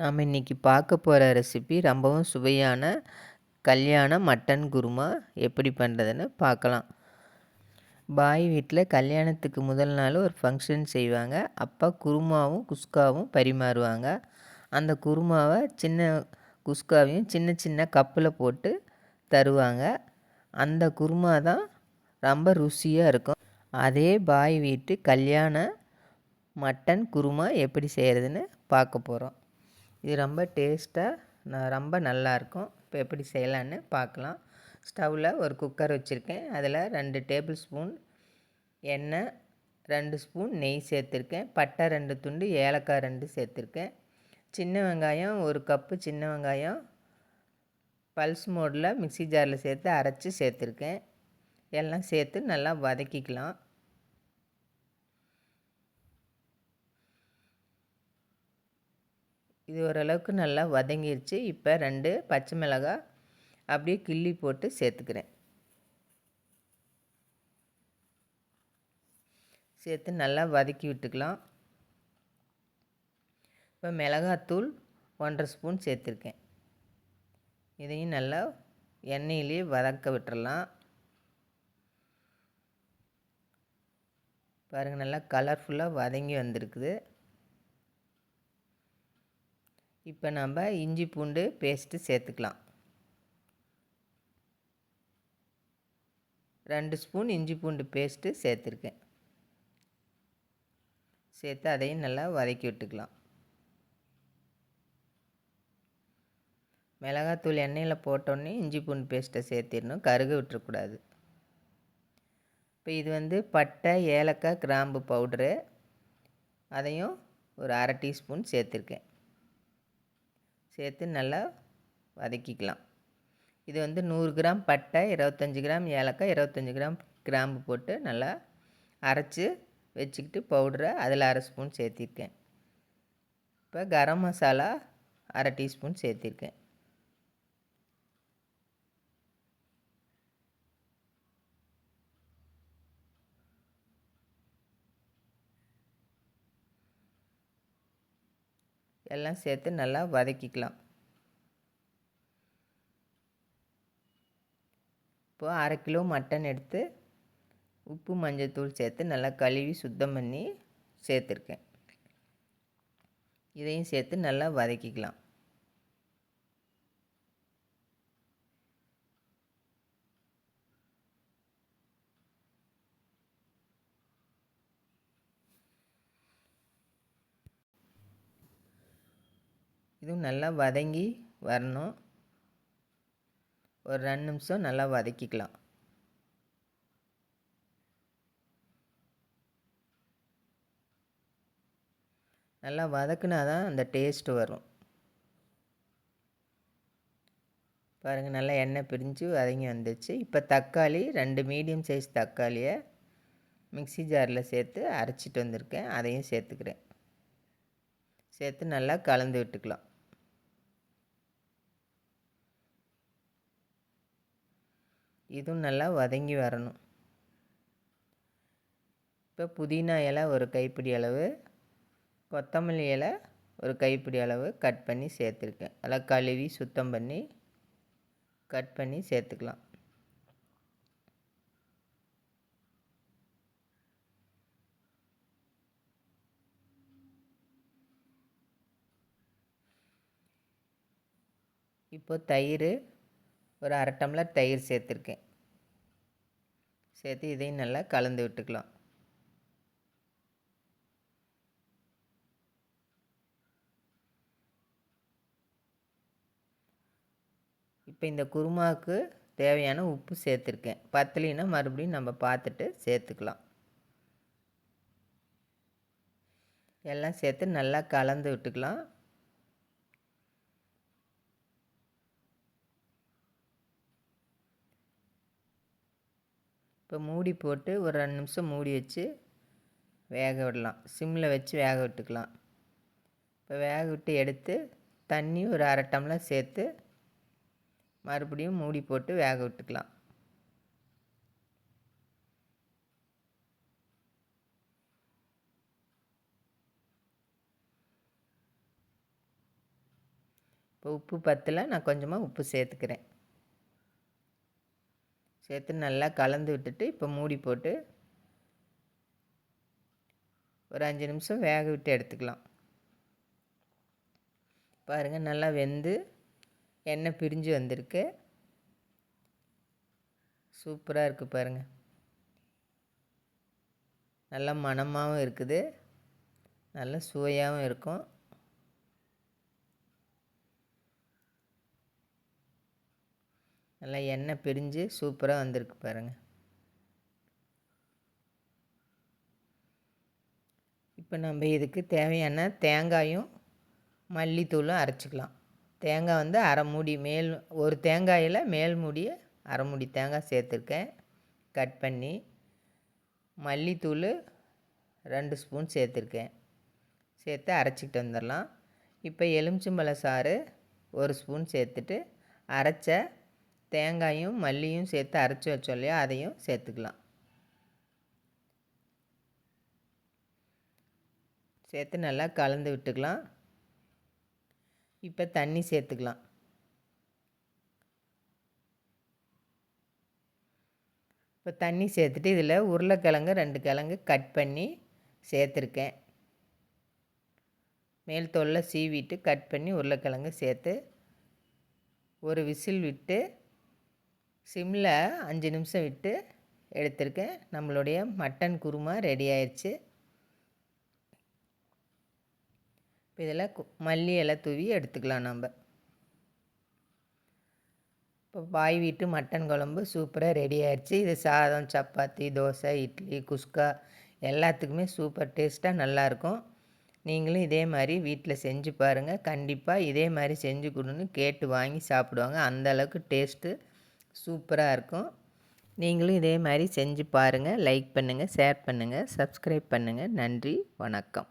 நாம் இன்றைக்கி பார்க்க போகிற ரெசிபி ரொம்பவும் சுவையான கல்யாண மட்டன் குருமா எப்படி பண்ணுறதுன்னு பார்க்கலாம். பாய் வீட்டில் கல்யாணத்துக்கு முதல் நாள் ஒரு ஃபங்க்ஷன் செய்வாங்க. அப்போ குருமாவும் குஸ்காவும் பரிமாறுவாங்க. அந்த குருமாவை சின்ன குஸ்காவையும் சின்ன சின்ன கப்பில் போட்டு தருவாங்க. அந்த குருமா தான் ரொம்ப ருசியாக இருக்கும். அதே பாய் வீட்டு கல்யாண மட்டன் குருமா எப்படி செய்கிறதுன்னு பார்க்க போகிறோம். இது ரொம்ப டேஸ்ட்டாக ரொம்ப நல்லாயிருக்கும் இப்போ எப்படி செய்யலான்னு பார்க்கலாம். ஸ்டவ்வில் ஒரு குக்கர் வச்சுருக்கேன். அதில் ரெண்டு டேபிள் ஸ்பூன் எண்ணெய் ரெண்டு ஸ்பூன் நெய் சேர்த்துருக்கேன். பட்டை ரெண்டு துண்டு ஏலக்காய் ரெண்டு சேர்த்துருக்கேன். சின்ன வெங்காயம் ஒரு கப்பு சின்ன வெங்காயம் பல்ஸ் மோடில் மிக்சி ஜாரில் சேர்த்து அரைச்சி சேர்த்துருக்கேன். எல்லாம் சேர்த்து நல்லா வதக்கிக்கலாம். இது ஓரளவுக்கு நல்லா வதங்கிருச்சு. இப்போ ரெண்டு பச்சை மிளகாய் அப்படியே கிள்ளி போட்டு சேர்த்துக்கிறேன். சேர்த்து நல்லா வதக்கி விட்டுக்கலாம். இப்போ மிளகாத்தூள் ஒன்றரை ஸ்பூன் சேர்த்துருக்கேன். இதையும் நல்லா எண்ணெயிலேயே வதக்க விட்டுறலாம். பாருங்கள் நல்லா கலர்ஃபுல்லாக வதங்கி வந்திருக்குது. இப்போ நம்ம இஞ்சி பூண்டு பேஸ்ட்டு சேர்த்துக்கலாம். ரெண்டு ஸ்பூன் இஞ்சி பூண்டு பேஸ்ட்டு சேர்த்துருக்கேன். சேர்த்து அதையும் நல்லா வதக்கி விட்டுக்கலாம். மிளகாத்தூள் எண்ணெயில் போட்டோன்னே இஞ்சி பூண்டு பேஸ்ட்டை சேர்த்திடணும். கருக விட்டுறக்கூடாது. இப்போ இது வந்து பட்டை ஏலக்காய் கிராம்பு பவுட்ரு அதையும் ஒரு அரை டீஸ்பூன் சேர்த்துருக்கேன். சேர்த்து நல்லா வதக்கிக்கலாம். இது வந்து நூறு கிராம் பட்டை இருபத்தஞ்சி கிராம் ஏலக்காய் இருபத்தஞ்சி கிராம் கிராம்பு போட்டு நல்லா அரைச்சி வச்சுக்கிட்டு பவுடரை அதில் அரை ஸ்பூன் சேர்த்திருக்கேன். இப்போ கரம் மசாலா அரை டீஸ்பூன் சேர்த்திருக்கேன். எல்லாம் சேர்த்து நல்லா வதக்கிக்கலாம். இப்போது அரை கிலோ மட்டன் எடுத்து உப்பு மஞ்சள்தூள் சேர்த்து நல்லா கழுவி சுத்தம் பண்ணி சேர்த்துருக்கேன். இதையும் சேர்த்து நல்லா வதக்கிக்கலாம். இதுவும் நல்லா வதங்கி வரணும். ஒரு ரெண்டு நிமிஷம் நல்லா வதக்கிக்கலாம். நல்லா வதக்குனா தான் அந்த டேஸ்ட்டு வரும். பாருங்கள் நல்லா எண்ணெய் பிரிஞ்சு வதங்கி வந்துச்சு. இப்போ தக்காளி ரெண்டு மீடியம் சைஸ் தக்காளியை மிக்சி ஜாரில் சேர்த்து அரைச்சிட்டு வந்திருக்கேன். அதையும் சேர்த்துக்கிறேன். சேர்த்து நல்லா கலந்து விட்டுக்கலாம். இதுவும் நல்லா வதங்கி வரணும். இப்போ புதினா இலை ஒரு கைப்பிடி அளவு கொத்தமல்லி இலை ஒரு கைப்பிடி அளவு கட் பண்ணி சேர்த்துருக்கேன். அதெல்லாம் கழுவி சுத்தம் பண்ணி கட் பண்ணி சேர்த்துக்கலாம். இப்போ தயிர் ஒரு அரை டம்ளர் தயிர் சேர்த்துருக்கேன். சேர்த்து இதையும் நல்லா கலந்து விட்டுக்கலாம். இப்போ இந்த குருமாவுக்கு தேவையான உப்பு சேர்த்துருக்கேன். பத்தலினா மறுபடியும் நம்ம பார்த்துட்டு சேர்த்துக்கலாம். எல்லாம் சேர்த்து நல்லா கலந்து விட்டுக்கலாம். இப்போ மூடி போட்டு ஒரு ரெண்டு நிமிஷம் மூடி வச்சு வேக விடலாம். சிம்மில் வச்சு வேக விட்டுக்கலாம். இப்போ வேக விட்டு எடுத்து தண்ணி ஒரு அரை டம்ளர் சேர்த்து மறுபடியும் மூடி போட்டு வேக விட்டுக்கலாம். இப்போ உப்பு பத்தில் நான் கொஞ்சமாக உப்பு சேர்த்துக்கிறேன். சேர்த்து நல்லா கலந்து விட்டுட்டு இப்போ மூடி போட்டு ஒரு அஞ்சு நிமிஷம் வேக விட்டு எடுத்துக்கலாம். பாருங்கள் நல்லா வெந்து எண்ணெய் பிரிஞ்சு வந்திருக்கு. சூப்பராக இருக்குது பாருங்கள் நல்லா மணமாகவும் இருக்குது. நல்ல சுவையாகவும் இருக்கும். நல்லா எண்ணெய் பிரிஞ்சு சூப்பராக வந்திருக்கு பாருங்கள் இப்போ நம்ம இதுக்கு தேவையான தேங்காயும் மல்லித்தூளும் அரைச்சிக்கலாம். தேங்காய் வந்து அரை மூடி மேல் ஒரு தேங்காயில் மேல் மூடியை அரை மூடி தேங்காய் சேர்த்துருக்கேன். கட் பண்ணி மல்லித்தூள் ரெண்டு ஸ்பூன் சேர்த்துருக்கேன். சேர்த்து அரைச்சிக்கிட்டு வந்துடலாம். இப்போ எலுமிச்சம்பழ சாறு ஒரு ஸ்பூன் சேர்த்துட்டு அரைச்ச தேங்காயும் மல்லியும் சேர்த்து அரைச்சி வச்சோம் இல்லையா? அதையும் சேர்த்துக்கலாம். சேர்த்து நல்லா கலந்து விட்டுக்கலாம். இப்போ தண்ணி சேர்த்துக்கலாம். இப்போ தண்ணி சேர்த்துட்டு இதில் உருளைக்கிழங்கு ரெண்டு கிழங்கு கட் பண்ணி சேர்த்துருக்கேன். மேல் தொல்லை சீவிட்டு கட் பண்ணி உருளைக்கிழங்கு சேர்த்து ஒரு விசில் விட்டு சிம்மில் அஞ்சு நிமிஷம் விட்டு எடுத்திருக்கேன். நம்மளுடைய மட்டன் குருமா ரெடி ஆயிடுச்சு இப்போ இதில் மல்லி எல்லாம் தூவி எடுத்துக்கலாம் நம்ம இப்போ பாய் வீட்டு மட்டன் குழம்பு சூப்பராக ரெடி ஆயிடுச்சு இது சாதம் சப்பாத்தி தோசை இட்லி குஸ்கா எல்லாத்துக்குமே சூப்பர் டேஸ்ட்டாக நல்லாயிருக்கும் நீங்களும் இதே மாதிரி வீட்டில் செஞ்சு பாருங்கள் கண்டிப்பாக இதே மாதிரி செஞ்சு கொடுன்னு கேட்டு வாங்கி சாப்பிடுவாங்க. அந்தளவுக்கு டேஸ்ட்டு சூப்பராக இருக்கும். நீங்களும் இதே மாதிரி செஞ்சு பாருங்கள் லைக் பண்ணுங்கள் ஷேர் பண்ணுங்கள் சப்ஸ்கிரைப் பண்ணுங்கள் நன்றி வணக்கம்.